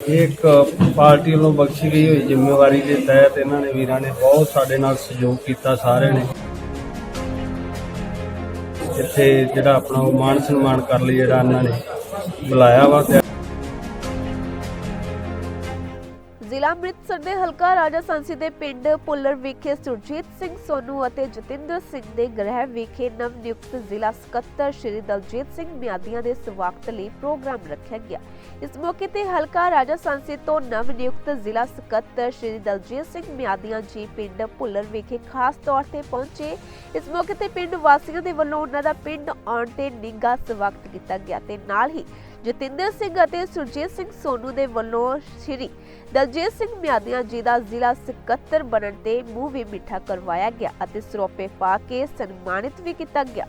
ਇਹ ਇੱਕ ਪਾਰਟੀ ਵੱਲੋਂ ਬਖਸ਼ੀ ਗਈ ਹੋਈ ਜ਼ਿੰਮੇਵਾਰੀ ਦੇ ਤਹਿਤ ਇਹਨਾਂ ਨੇ ਵੀਰਾਂ ਨੇ ਬਹੁਤ ਸਾਡੇ ਨਾਲ ਸਹਿਯੋਗ ਕੀਤਾ ਸਾਰਿਆਂ ਨੇ। ਇੱਥੇ ਜਿਹੜਾ ਆਪਣਾ ਉਹ ਮਾਣ ਸਨਮਾਨ ਕਰ ਲਈ ਜਿਹੜਾ ਇਹਨਾਂ ਨੇ ਬੁਲਾਇਆ ਵਾ ਤੇ ਅੰਮ੍ਰਿਤਸਰ ਦੇ ਹਲਕਾ ਰਾਜਾ ਸੰਸੀ ਦੇ ਪਿੰਡ ਪੁੱਲਰ ਵਿਖੇ ਸੁਰਜੀਤ ਸਿੰਘ ਸੋਨੂ ਅਤੇ ਜਤਿੰਦਰ ਸਿੰਘ ਦੇ ਗ੍ਰਹਿ ਵਿਖੇ ਨਵ ਨਿਯੁਕਤ ਜ਼ਿਲ੍ਹਾ ਸਕੱਤਰ ਸ਼੍ਰੀ ਦਲਜੀਤ ਸਿੰਘ ਮਿਆਦੀਆਂ ਦੇ ਸਵਾਗਤ ਲਈ ਪ੍ਰੋਗਰਾਮ ਰੱਖਿਆ ਗਿਆ। ਇਸ ਮੌਕੇ ਤੇ ਹਲਕਾ ਰਾਜਾ ਸੰਸੀ ਤੋਂ ਨਵ ਨਿਯੁਕਤ ਜ਼ਿਲ੍ਹਾ ਸਕੱਤਰ ਸ਼੍ਰੀ ਦਲਜੀਤ ਸਿੰਘ ਮਿਆਦੀਆਂ ਜੀ ਪਿੰਡ ਪੁੱਲਰ ਵਿਖੇ ਖਾਸ ਤੌਰ ਤੇ ਪਹੁੰਚੇ। ਇਸ ਮੌਕੇ ਤੇ ਪਿੰਡ ਵਾਸੀਆਂ ਦੇ ਵੱਲੋਂ ਉਹਨਾਂ ਦਾ ਪਿੰਡ ਆਉਣ ਤੇ ਨਿੱਘਾ ਸਵਾਗਤ ਕੀਤਾ ਗਿਆ ਤੇ ਨਾਲ ਹੀ ਜਤਿੰਦਰ ਸਿੰਘ ਅਤੇ ਸੁਰਜੀਤ ਸਿੰਘ ਸੋਨੂ ਦੇ ਵੱਲੋਂ ਸ਼੍ਰੀ ਦਲਜੀਤ ਸਿੰਘ ਮਿਆਦੀਆਂ ਜੀ ਦਾ ਜ਼ਿਲ੍ਹਾ ਸਕੱਤਰ ਬਣਨ ਤੇ ਮੂੰਹ ਵੀ ਮਿੱਠਾ ਕਰਵਾਇਆ ਗਿਆ ਅਤੇ ਸਰੋਪੇ ਪਾ ਕੇ ਸਨਮਾਨਿਤ ਵੀ ਕੀਤਾ ਗਿਆ।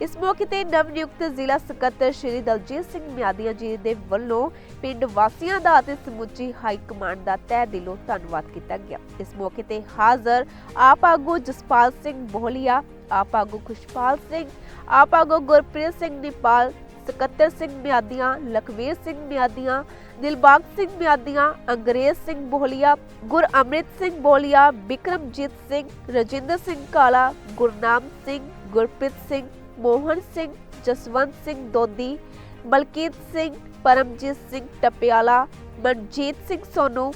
ਇਸ ਮੌਕੇ ਤੇ ਨਵ ਨਿਯੁਕਤ ਜ਼ਿਲ੍ਹਾ ਸਕੱਤਰ ਸ਼੍ਰੀ ਦਲਜੀਤ ਸਿੰਘ ਮਿਆਦੀਆਂ ਜੀ ਦੇ ਵੱਲੋਂ ਪਿੰਡ ਵਾਸੀਆਂ ਦਾ ਅਤੇ ਸਮੁੱਚੀ ਹਾਈ ਕਮਾਂਡ ਦਾ ਤਹਿ ਦਿਲੋਂ ਧੰਨਵਾਦ ਕੀਤਾ ਗਿਆ। ਇਸ ਮੌਕੇ ਤੇ ਹਾਜ਼ਰ ਆਪ ਆਗੂ ਜਸਪਾਲ ਸਿੰਘ ਬੋਹਲੀਆ ਆਪ ਆਗੂ ਖੁਸ਼ਪਾਲ ਸਿੰਘ, ਆਪ ਆਗੂ ਗੁਰਪ੍ਰੀਤ ਸਿੰਘ ਨਿਪਾਲ ਸਕੱਤਰ ਸਿੰਘ ਮਿਆਦੀਆਂ, ਲਖਵੀਰ ਸਿੰਘ ਮਿਆਦੀਆਂ, ਦਿਲਬਾਗ ਸਿੰਘ ਮਿਆਦੀਆਂ, ਅੰਗਰੇਜ਼ ਸਿੰਘ ਬੋਹਲੀਆ, ਗੁਰ ਸਿੰਘ ਬੋਹਲੀਆ, ਬਿਕਰਮਜੀਤ ਸਿੰਘ, ਰਜਿੰਦਰ ਸਿੰਘ ਕਾਲਾ, ਗੁਰਨਾਮ ਸਿੰਘ, ਗੁਰਪ੍ਰੀਤ ਸਿੰਘ, ਮੋਹਨ ਸਿੰਘ, ਜਸਵੰਤ ਸਿੰਘ ਦੋਦੀ ਬਲਕੀਤ ਸਿੰਘ, ਪਰਮਜੀਤ ਸਿੰਘ ਟਪਿਆਲਾ, ਮਨਜੀਤ ਸਿੰਘ ਸੋਨੂ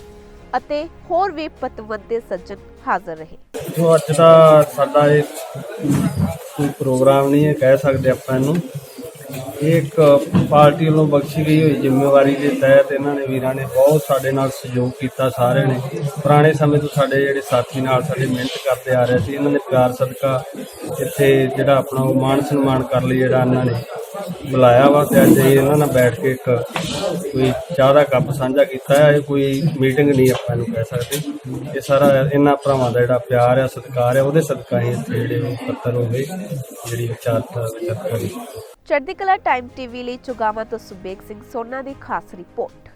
ਅਤੇ ਹੋਰ ਵੀ ਪਤਵੰਤੇ ਸੱਜਣ ਹਾਜ਼ਰ ਰਹੇ। ਜੋ ਅੱਜ ਦਾ ਸਾਡਾ ਇਹ ਕੋਈ ਪ੍ਰੋਗਰਾਮ ਨਹੀਂ ਹੈ, ਕਹਿ ਸਕਦੇ ਆਪਾਂ ਇਹਨੂੰ। ਇੱਕ ਪਾਰਟੀ ਵੱਲੋਂ ਬਖਸ਼ੀ ਗਈ ਹੋਈ ਜ਼ਿੰਮੇਵਾਰੀ ਦੇ ਤਹਿਤ ਇਹਨਾਂ ਨੇ ਵੀਰਾਂ ਨੇ ਬਹੁਤ ਸਾਡੇ ਨਾਲ ਸਹਿਯੋਗ ਕੀਤਾ, ਸਾਰਿਆਂ ਨੇ। ਪੁਰਾਣੇ ਸਮੇਂ ਤੋਂ ਸਾਡੇ ਜਿਹੜੇ ਸਾਥੀ ਨਾਲ ਸਾਡੇ ਮਿਹਨਤ ਕਰਦੇ ਆ ਰਹੇ ਸੀ, ਇਹਨਾਂ ਨੇ ਪਿਆਰ ਸਦਕਾ ਇੱਥੇ ਜਿਹੜਾ ਆਪਣਾ ਉਹ ਮਾਣ ਸਨਮਾਨ ਕਰ ਲਈ ਜਿਹੜਾ ਇਹਨਾਂ ਨੇ ਬੁਲਾਇਆ ਵਾ ਤੇ ਅੱਜ ਇਹ ਇਹਨਾਂ ਨਾਲ ਬੈਠ ਕੇ ਇੱਕ ਕੋਈ ਚਾਹ ਦਾ ਕੱਪ ਸਾਂਝਾ ਕੀਤਾ ਹੈ, ਇਹ ਕੋਈ ਮੀਟਿੰਗ ਨਹੀਂ ਆਪਾਂ ਨੂੰ ਕਹਿ ਸਕਦੇ। ਇਹ ਸਾਰਾ ਇਹਨਾਂ ਭਰਾਵਾਂ ਦਾ ਜਿਹੜਾ ਪਿਆਰ ਹੈ ਸਤਿਕਾਰ ਹੈ ਉਹਦੇ ਸਦਕਾ ਹੀ ਇੱਥੇ ਜਿਹੜੇ ਪੱਤਰ ਹੋ ਗਏ, ਜਿਹੜੀ ਵਿਚਾਰਤਾ ਵਿਚਾਰਤਾ ਦੀ ਚੜ੍ਹਦੀ ਕਲਾ ਟਾਈਮ ਟੀਵੀ ਲਈ ਚੁਗਾਵਾਂ ਤੋਂ ਸੁਬੇਗ ਸਿੰਘ ਸੋਨਾ ਦੀ ਖਾਸ ਰਿਪੋਰਟ।